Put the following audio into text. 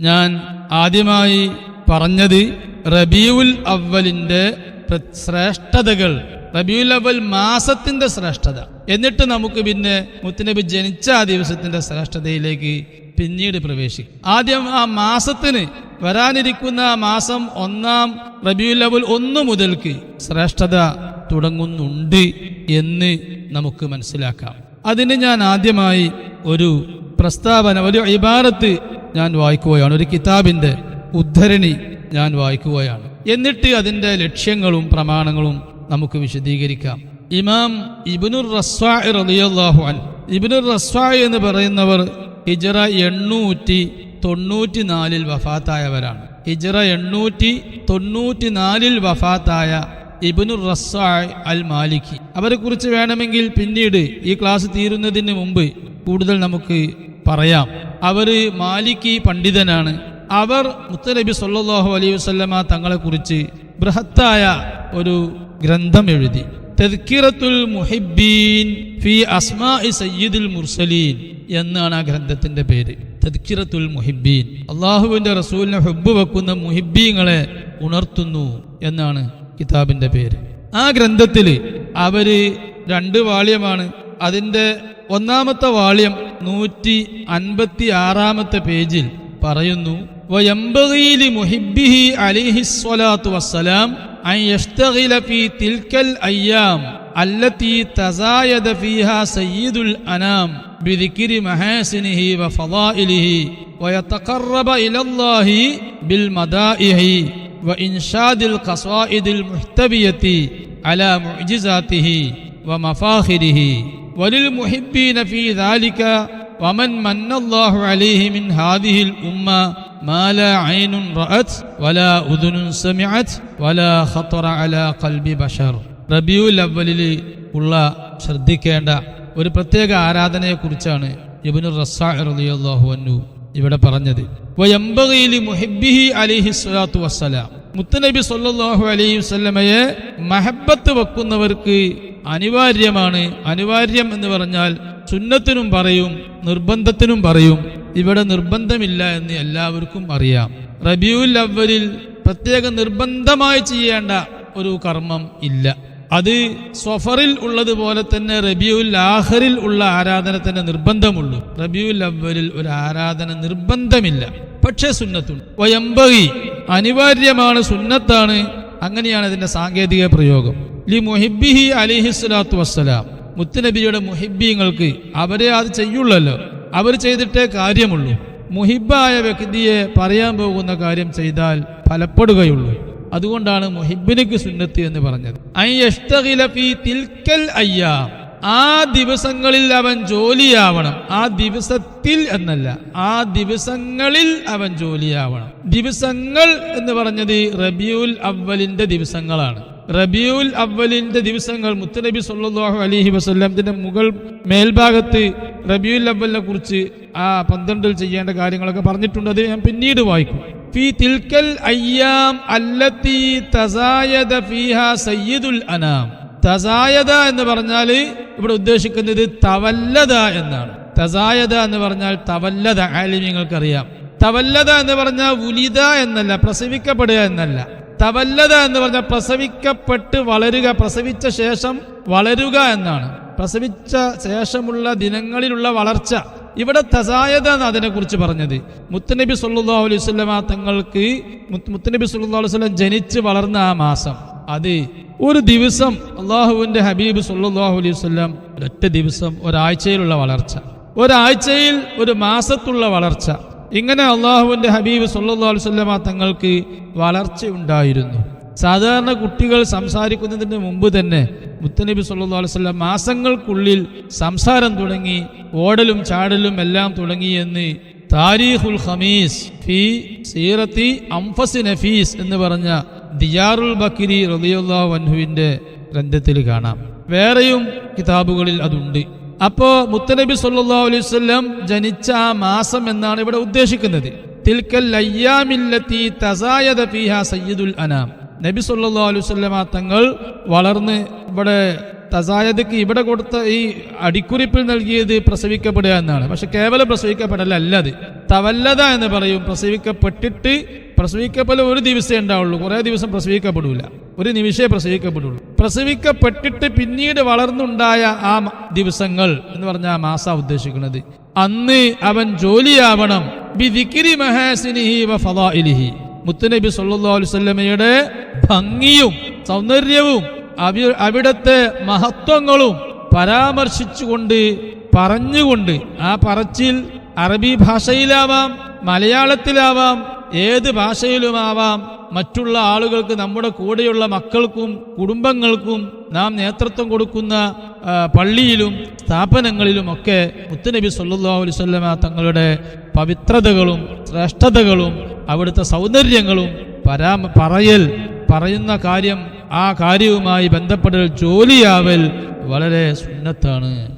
ഞാൻ ആദ്യമായി പറഞ്ഞത് റബിയുൽ അവലിന്റെ ശ്രേഷ്ഠതകൾ. റബിയുൽ അവൽ മാസത്തിന്റെ ശ്രേഷ്ഠത. എന്നിട്ട് നമുക്ക് പിന്നെ മുത്തുനബി ജനിച്ച ആ ദിവസത്തിന്റെ ശ്രേഷ്ഠതയിലേക്ക് പിന്നീട് പ്രവേശിക്കും. ആദ്യം ആ മാസത്തിന് വരാനിരിക്കുന്ന ആ മാസം ഒന്നാം റബിയുൽ അവൽ ഒന്ന് മുതൽക്ക് ശ്രേഷ്ഠത തുടങ്ങുന്നുണ്ട് എന്ന് നമുക്ക് മനസ്സിലാക്കാം. അതിന് ഞാൻ ആദ്യമായി ഒരു പ്രസ്താവന ഒരു ഇബാറത്ത് ഞാൻ വായിക്കുകയാണ്. ഒരു കിതാബിന്റെ ഉദ്ധരണി ഞാൻ വായിക്കുകയാണ്. എന്നിട്ട് അതിന്റെ ലക്ഷ്യങ്ങളും പ്രമാണങ്ങളും നമുക്ക് വിശദീകരിക്കാം. ഇമാം ഇബിനുർ റളിയല്ലാഹു അൻ ഇബ്നുർ റസ്വാഇ എന്ന് പറയുന്നവർ ഹിജറ എണ്ണൂറ്റി തൊണ്ണൂറ്റി നാലിൽ വഫാത്തായവരാണ്. ഹിജറ എണ്ണൂറ്റി തൊണ്ണൂറ്റി നാലിൽ വഫാത്തായ ഇബിനുർ റസ്വായ് അൽ മാലിക്കി അവരെ കുറിച്ച് വേണമെങ്കിൽ പിന്നീട് ഈ ക്ലാസ് തീരുന്നതിന് മുമ്പ് കൂടുതൽ നമുക്ക് പറയാം. അവർ മാലിക്കി പണ്ഡിതനാണ്. അവർ മുത്തനബി സല്ലാഹു അലൈഹി വസല്ലമ തങ്ങളെ കുറിച്ച് ബൃഹത്തായ ഒരു ഗ്രന്ഥം എഴുതി. തെദ്ക്കിറത്തുൽ മുഹിബീൻ ഫി അസ്മാഇ സയ്യിദുൽ മുർസലീൻ എന്നാണ് ആ ഗ്രന്ഥത്തിന്റെ പേര്. തദ്ക്കിറത്തുൽ മുഹിബീൻ അള്ളാഹുവിന്റെ റസൂലിനെ ഹുബ് വെക്കുന്ന മുഹിബീങ്ങളെ ഉണർത്തുന്നു എന്നാണ് കിതാബിന്റെ പേര്. ആ ഗ്രന്ഥത്തിൽ അവർ രണ്ട് വാള്യമാണ്. അതിന്റെ ഒന്നാമത്തെ വാള്യം നൂറ്റി അൻപത്തി ആറാമത്തെ പേജിൽ പറയുന്നു വയംബഗീലി മുഹിബ്ബിഹി അലിഹിസ്വലാത്തു വസ്സലാം അൻ യഷ്തഗില ഫീ തിൽക്കൽ അയ്യാം التي تزايد فيها سيد الأنام بذكر محاسنه وفضائله ويتقرب إلى الله بالمدائح وإنشاد القصائد المحتوية على معجزاته ومفاخره وللمحبين في ذلك ومن من الله عليه من هذه الأمة ما لا عين رأت ولا أذن سمعت ولا خطر على قلب بشر റബിയുൽ അവലിൽ ഉള്ള ശ്രദ്ധിക്കേണ്ട ഒരു പ്രത്യേക ആരാധനയെക്കുറിച്ചാണ് ഇബ്നു റസ്സാഇ റളിയല്ലാഹു അൻഹു ഇവിടെ പറഞ്ഞത് വയംബഗീലി മുഹിബ്ബിഹി അലൈഹി സ്വലാത്തു വസ്സലാം മുത്തനബി സല്ലല്ലാഹു അലൈഹി വസല്ലമയെ മഹബത്ത് വെക്കുന്നവർക്ക് അനിവാര്യമാണ്. അനിവാര്യം എന്ന് പറഞ്ഞാൽ സുന്നത്തിനും പറയും നിർബന്ധത്തിനും പറയും. ഇവിടെ നിർബന്ധമില്ല എന്ന് എല്ലാവർക്കും അറിയാം. റബിയുൽ അവലിൽ പ്രത്യേക നിർബന്ധമായി ചെയ്യേണ്ട ഒരു കർമ്മം ഇല്ല. അത് സ്വഫറിൽ ഉള്ളതുപോലെ തന്നെ റബിയുൽ ആഹറിൽ ഉള്ള ആരാധന തന്നെ നിർബന്ധമുള്ളൂ. റബിയുൽ അവലിൽ ഒരു ആരാധന നിർബന്ധമില്ല. പക്ഷേ സുന്നത്തുണ്ട്. വയമ്പകി അനിവാര്യമാണ് സുന്നത്താണ്. അങ്ങനെയാണ് ഇതിന്റെ സാങ്കേതിക പ്രയോഗം. ലി മുഹിബിഹി അലിഹി സ്വലാത്തു വസ്സലാം. മുത്തുനബിയുടെ മുഹിബീങ്ങൾക്ക് അവരെ അത് ചെയ്യുള്ളല്ലോ. അവർ ചെയ്തിട്ടേ കാര്യമുള്ളൂ. മുഹിബായ വ്യക്തിയെ പറയാൻ പോകുന്ന കാര്യം ചെയ്താൽ ഫലപ്പെടുകയുള്ളൂ. അതുകൊണ്ടാണ് മുഹിബിനിക്ക് സുന്നത്ത് എന്ന് പറഞ്ഞത്. ഐ ഫീ തിൽക്കൽ അയ്യാം. ആ ദിവസങ്ങളിൽ അവൻ ജോലിയാവണം. ആ ദിവസത്തിൽ എന്നല്ല ആ ദിവസങ്ങളിൽ അവൻ ജോലിയാവണം. ദിവസങ്ങൾ എന്ന് പറഞ്ഞത് റബിയുൽ അവലിന്റെ ദിവസങ്ങളാണ്. റബിയുൽ അവലിന്റെ ദിവസങ്ങൾ മുത്തനബി സല്ലാഹു അലൈഹി വസല്ലമത്തിന്റെ മുകൾ മേൽഭാഗത്ത് റബിയുൽ അവലിനെ കുറിച്ച് ആ പന്ത്രണ്ടിൽ ചെയ്യേണ്ട കാര്യങ്ങളൊക്കെ പറഞ്ഞിട്ടുണ്ട്. അത് ഞാൻ പിന്നീട് വായിക്കും. ഫീ തിൽക്കൽ അയ്യാം അല്ലത്തി തസായദ ഫീഹ സയ്യിദുൽ അനാം. തസായത എന്ന് പറഞ്ഞാൽ ഇവിടെ ഉദ്ദേശിക്കുന്നത് തവല്ലത എന്നാണ്. തസായത എന്ന് പറഞ്ഞാൽ തവല്ലത ആലിമ്യങ്ങൾക്കറിയാം തവല്ലത എന്ന് പറഞ്ഞാൽ ഉലിത എന്നല്ല പ്രസവിക്കപ്പെടുക എന്നല്ല. തവല്ലത എന്ന് പറഞ്ഞാൽ പ്രസവിക്കപ്പെട്ട് വളരുക പ്രസവിച്ച ശേഷം വളരുക എന്നാണ്. പ്രസവിച്ച ശേഷമുള്ള ദിനങ്ങളിലുള്ള വളർച്ച. ഇവിടെ തസായത എന്ന് അതിനെക്കുറിച്ച് പറഞ്ഞത്. മുത്തനബി സല്ലല്ലാഹു അലൈഹി വസല്ലമ തങ്ങൾക്ക് മുത്തനബി സല്ലല്ലാഹു അലൈഹി വസല്ലം ജനിച്ച് വളർന്ന ആ മാസം. അത് ഒരു ദിവസം അള്ളാഹുവിന്റെ ഹബീബ് സല്ലല്ലാഹു അലൈഹി ഒരൊറ്റ ദിവസം ഒരാഴ്ചയിലുള്ള വളർച്ച. ഒരാഴ്ചയിൽ ഒരു മാസത്തുള്ള വളർച്ച. ഇങ്ങനെ അള്ളാഹുവിന്റെ ഹബീബ് സല്ലല്ലാഹു അലൈഹി തങ്ങൾക്ക് വളർച്ച വളർച്ചയുണ്ടായിരുന്നു. സാധാരണ കുട്ടികൾ സംസാരിക്കുന്നതിന് മുമ്പ് തന്നെ മുത്തനബി സല്ലാ അലൈഹി വസല്ലം മാസങ്ങൾക്കുള്ളിൽ സംസാരം തുടങ്ങി ഓടലും ചാടലും എല്ലാം തുടങ്ങി എന്ന് താരീഖുൽ ഖമീസ് ഫി സീറത്തി അംഫസ് നഫീസ് എന്ന് പറഞ്ഞ ദിയാറുൽ ബക്കിരി റളിയല്ലാഹു വൻഹുവിന്റെ ഗ്രന്ഥത്തിൽ കാണാം. വേറെയും കിതാബുകളിൽ അതുണ്ട്. അപ്പോ മുത്തനബി സല്ലാ അലൈഹി വസല്ലം ജനിച്ച ആ മാസം എന്നാണ് ഇവിടെ ഉദ്ദേശിക്കുന്നത്. തിൽക്കൽ സയ്യിദുൽ അനാം. നബി സല്ലാ അലൈഹി വസല്ലമ തങ്ങൾ വളർന്ന് ഇവിടെ തസായതക്ക് ഇവിടെ കൊടുത്ത ഈ അടിക്കുറിപ്പിൽ നൽകിയത് പ്രസവിക്കപ്പെടുക എന്നാണ്. പക്ഷെ കേവലം പ്രസവിക്കപ്പെടല്ല അല്ല അത്. തവല്ലത എന്ന് പറയും. പ്രസവിക്കപ്പെട്ടിട്ട് പ്രസവിക്കപ്പെടൽ ഒരു ദിവസമേ ഉണ്ടാവുള്ളൂ. കുറേ ദിവസം പ്രസവിക്കപ്പെടില്ല ഒരു നിമിഷേ പ്രസവിക്കപ്പെടുള്ളൂ. പ്രസവിക്കപ്പെട്ടിട്ട് പിന്നീട് വളർന്നുണ്ടായ ആ ദിവസങ്ങൾ എന്ന് പറഞ്ഞ ആ മാസ ഉദ്ദേശിക്കുന്നത്. അന്ന് അവൻ ജോലിയാവണം. ബിദിക്കിരി വ മുത്തുനബി വസല്ലമയുടെ ഭംഗിയും സൗന്ദര്യവും അവിടുത്തെ മഹത്വങ്ങളും പരാമർശിച്ചുകൊണ്ട് പറഞ്ഞുകൊണ്ട് ആ പറച്ചിൽ അറബി ഭാഷയിലാവാം മലയാളത്തിലാവാം ഏത് ഭാഷയിലുമാവാം മറ്റുള്ള ആളുകൾക്ക് നമ്മുടെ കൂടെയുള്ള മക്കൾക്കും കുടുംബങ്ങൾക്കും നാം നേതൃത്വം കൊടുക്കുന്ന പള്ളിയിലും സ്ഥാപനങ്ങളിലുമൊക്കെ മുത്തുനബി സല്ലാ അലൈഹി വസല്ലമ തങ്ങളുടെ പവിത്രതകളും ശ്രേഷ്ഠതകളും അവിടുത്തെ സൗന്ദര്യങ്ങളും പരാമ പറയൽ പറയുന്ന കാര്യം ആ കാര്യവുമായി ബന്ധപ്പെടൽ ജോലിയാവൽ വളരെ സുന്നത്താണ്.